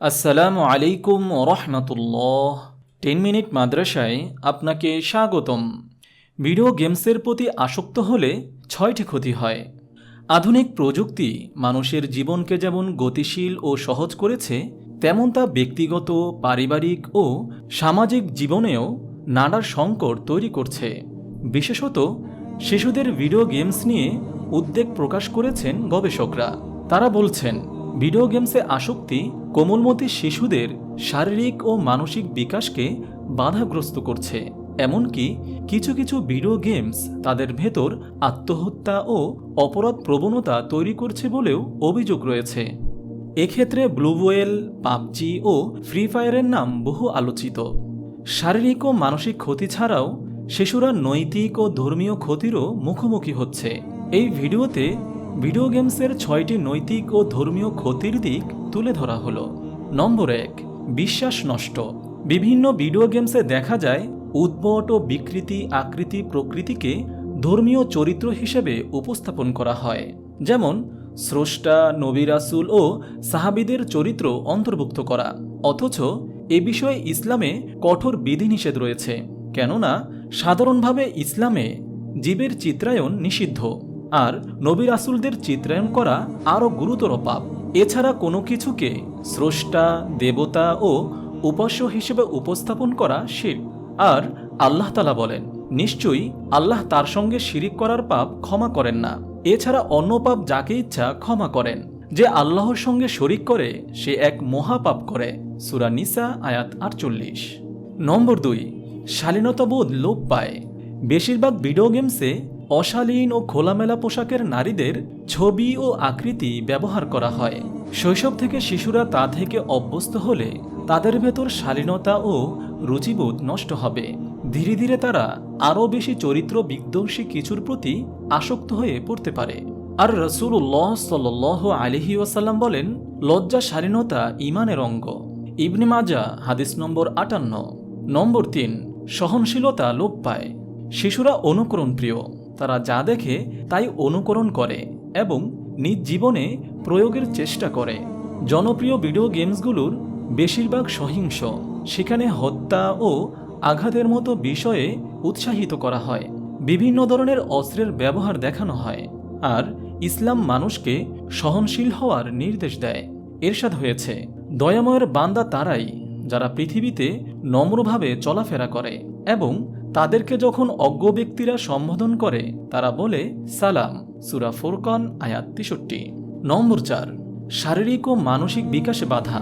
আসসালামু আলাইকুম রহমতুল্লাহ। Ten minute মাদ্রাসায় আপনাকে স্বাগতম। ভিডিও গেমসের প্রতি আসক্ত হলে ছয়টি ক্ষতি হয়। আধুনিক প্রযুক্তি মানুষের জীবনকে যেমন গতিশীল ও সহজ করেছে, তেমন তা ব্যক্তিগত, পারিবারিক ও সামাজিক জীবনেও নানার সংকট তৈরি করছে। বিশেষত শিশুদের ভিডিও গেমস নিয়ে উদ্বেগ প্রকাশ করেছেন গবেষকরা। তারা বলছেন ভিডিও গেমসে আসক্তি কোমলমতি শিশুদের শারীরিক ও মানসিক বিকাশকে বাধাগ্রস্ত করছে। এমনকি কিছু কিছু ভিডিও গেমস তাদের ভেতর আত্মহত্যা ও অপরাধ প্রবণতা তৈরি করছে বলেও অভিযোগ রয়েছে। এক্ষেত্রে ব্লুওয়েল পাবজি ও ফ্রি ফায়ারের নাম বহু আলোচিত। শারীরিক ও মানসিক ক্ষতি ছাড়াও শিশুরা নৈতিক ও ধর্মীয় ক্ষতিরও মুখোমুখি হচ্ছে। এই ভিডিওতে ভিডিও গেমসের ছয়টি নৈতিক ও ধর্মীয় ক্ষতির দিক তুলে ধরা হলো। নম্বর এক, বিশ্বাস নষ্ট। বিভিন্ন ভিডিও গেমসে দেখা যায়, উদ্ভট ও বিকৃতি আকৃতি প্রকৃতিকে ধর্মীয় চরিত্র হিসেবে উপস্থাপন করা হয়। যেমন, স্রষ্টা নবী রাসুল ও সাহাবিদের চরিত্র অন্তর্ভুক্ত করা। অথচ, এ বিষয়ে ইসলামে কঠোর বিধিনিষেধ রয়েছে। কেননা, সাধারণভাবে ইসলামে জীবের চিত্রায়ন নিষিদ্ধ। আর নবী রাসুলদের চিত্রায়ন করা আরও গুরুতর পাপ। এছাড়া কোনো কিছুকে স্রষ্টা, দেবতা ও উপাস্য হিসেবে উপস্থাপন করা শির। আর আল্লাহ তালা বলেন, নিশ্চয়ই আল্লাহ তার সঙ্গে শিরিক করার পাপ ক্ষমা করেন না। এছাড়া অন্য পাপ যাকে ইচ্ছা ক্ষমা করেন। যে আল্লাহর সঙ্গে শরিক করে, সে এক মহাপাপ করে। সুরা নিসা, আয়াত আটচল্লিশ। নম্বর দুই, শালীনতাবোধ লোপ পায়। বেশিরভাগ ভিডিও গেমসে অশালীন ও খোলামেলা পোশাকের নারীদের ছবি ও আকৃতি ব্যবহার করা হয়। শৈশব থেকে শিশুরা তা থেকে অভ্যস্ত হলে তাদের ভেতর শালীনতা ও রুচিবোধ নষ্ট হবে। ধীরে ধীরে তারা আরও বেশি চরিত্র বিধ্বংসী কিছুর প্রতি আসক্ত হয়ে পড়তে পারে। আর রসুল্লাহ সাল আলিহি ওয়াসাল্লাম বলেন, লজ্জা, শালীনতা ইমানের অঙ্গ। ইবনে মাজা হাদিস নম্বর আটান্ন। নম্বর তিন, সহনশীলতা লোপ পায়। শিশুরা অনুকরণ প্রিয় তারা যা দেখে তাই অনুকরণ করে এবং নিজ জীবনে প্রয়োগের চেষ্টা করে। জনপ্রিয় ভিডিও গেমসগুলোর বেশিরভাগ সহিংস, সেখানে হত্যা ও আঘাতের মতো বিষয়ে উৎসাহিত করা হয়। বিভিন্ন ধরনের অস্ত্রের ব্যবহার দেখানো হয় আর ইসলাম মানুষকে সহনশীল হওয়ার নির্দেশ দেয়। এরশাদ হয়েছে। দয়াময়ের বান্দা তারাই, যারা পৃথিবীতে নম্রভাবে চলাফেরা করে এবং তাদেরকে যখন অজ্ঞ ব্যক্তিরা সম্বোধন করে, তারা বলে, সালাম, সুরা ফুরকন, আয়াত তেষট্টি। নম্বর চার, শারীরিক ও মানসিক বিকাশে বাধা।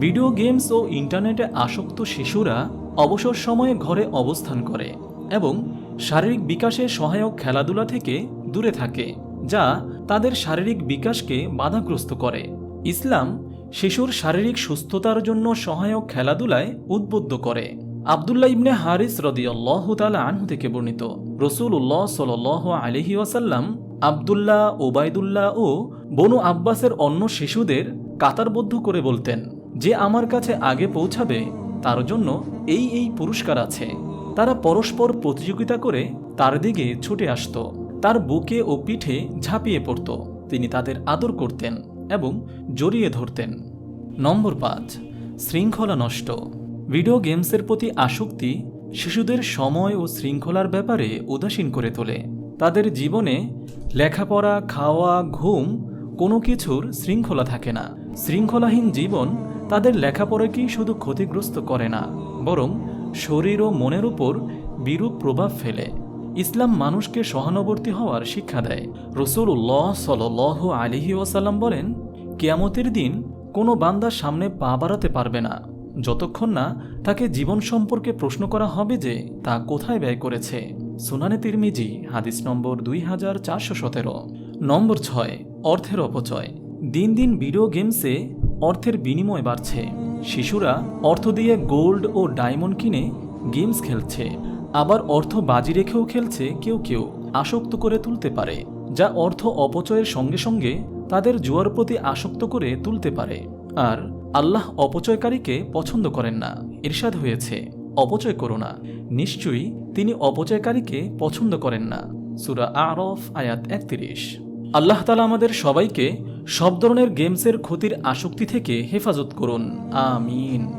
ভিডিও গেমস ও ইন্টারনেটে আসক্ত শিশুরা অবসর সময়ে ঘরে অবস্থান করে এবং শারীরিক বিকাশে সহায়ক খেলাধুলা থেকে দূরে থাকে, যা তাদের শারীরিক বিকাশকে বাধাগ্রস্ত করে। ইসলাম শিশুর শারীরিক সুস্থতার জন্য সহায়ক খেলাধুলায় উদ্বুদ্ধ করে। আবদুল্লাহ ইবনে হারিস রদিয়াল্লাহ তালা আনহু থেকে বর্ণিত। রসুল উল্লাহ সাল আলহি ওয়াসাল্লাম আবদুল্লাহ, ওবায়দুল্লাহ ও বনু আব্বাসের অন্য শিশুদের কাতারবদ্ধ করে বলতেন, যে আমার কাছে আগে পৌঁছাবে, তার জন্য এই এই পুরস্কার আছে। তারা পরস্পর প্রতিযোগিতা করে তার দিকে ছুটে আসত। তার বুকে ও পিঠে ঝাঁপিয়ে পড়ত। তিনি তাদের আদর করতেন এবং জড়িয়ে ধরতেন। নম্বর পাঁচ, শৃঙ্খলা নষ্ট। ভিডিও গেমসের প্রতি আসক্তি শিশুদের সময় ও শৃঙ্খলার ব্যাপারে উদাসীন করে তোলে। তাদের জীবনে লেখাপড়া, খাওয়া, ঘুম কোনো কিছুর শৃঙ্খলা থাকে না। শৃঙ্খলাহীন জীবন তাদের লেখাপড়াকেই শুধু ক্ষতিগ্রস্ত করে না, বরং শরীর ও মনের উপর বিরূপ প্রভাব ফেলে। ইসলাম মানুষকে সহানুবর্তী হওয়ার শিক্ষা দেয়। রসুল রসুল্লাহ সাল আলিহি ওয়াসাল্লাম বলেন, কেয়ামতের দিন কোনো বান্দার সামনে পা বাড়াতে পারবে না। যতক্ষণ না তাকে জীবন সম্পর্কে প্রশ্ন করা হবে যে তা কোথায় ব্যয় করেছে। সুনানে তিরমিজি, হাদিস নম্বর দুই হাজার চারশো সতেরো। নম্বর ছয়, অর্থের অপচয়। দিন দিন ভিডিও গেমসে অর্থের বিনিময় বাড়ছে। শিশুরা অর্থ দিয়ে গোল্ড ও ডায়মন্ড কিনে গেমস খেলছে। আবার অর্থ বাজি রেখেও খেলছে কেউ কেউ। আসক্ত করে তুলতে পারে, যা অর্থ অপচয়ের সঙ্গে সঙ্গে তাদের জুয়ার প্রতি আসক্ত করে তুলতে পারে। আর আল্লাহ অপচয়কারীকে পছন্দ করেন না। ইরশাদ হয়েছে, অপচয় করো না। নিশ্চয়ই তিনি অপচয়কারীকে পছন্দ করেন না। সুরা আরফ, আয়াত একত্রিশ। আল্লাহ তালা আমাদের সবাইকে সব ধরনের গেমসের ক্ষতির আসক্তি থেকে হেফাজত করুন। আমিন।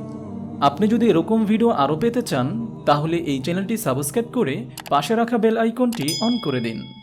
আপনি যদি এরকম ভিডিও আরও পেতে চান, তাহলে এই চ্যানেলটি সাবস্ক্রাইব করে পাশে রাখা বেল আইকনটি অন করে দিন।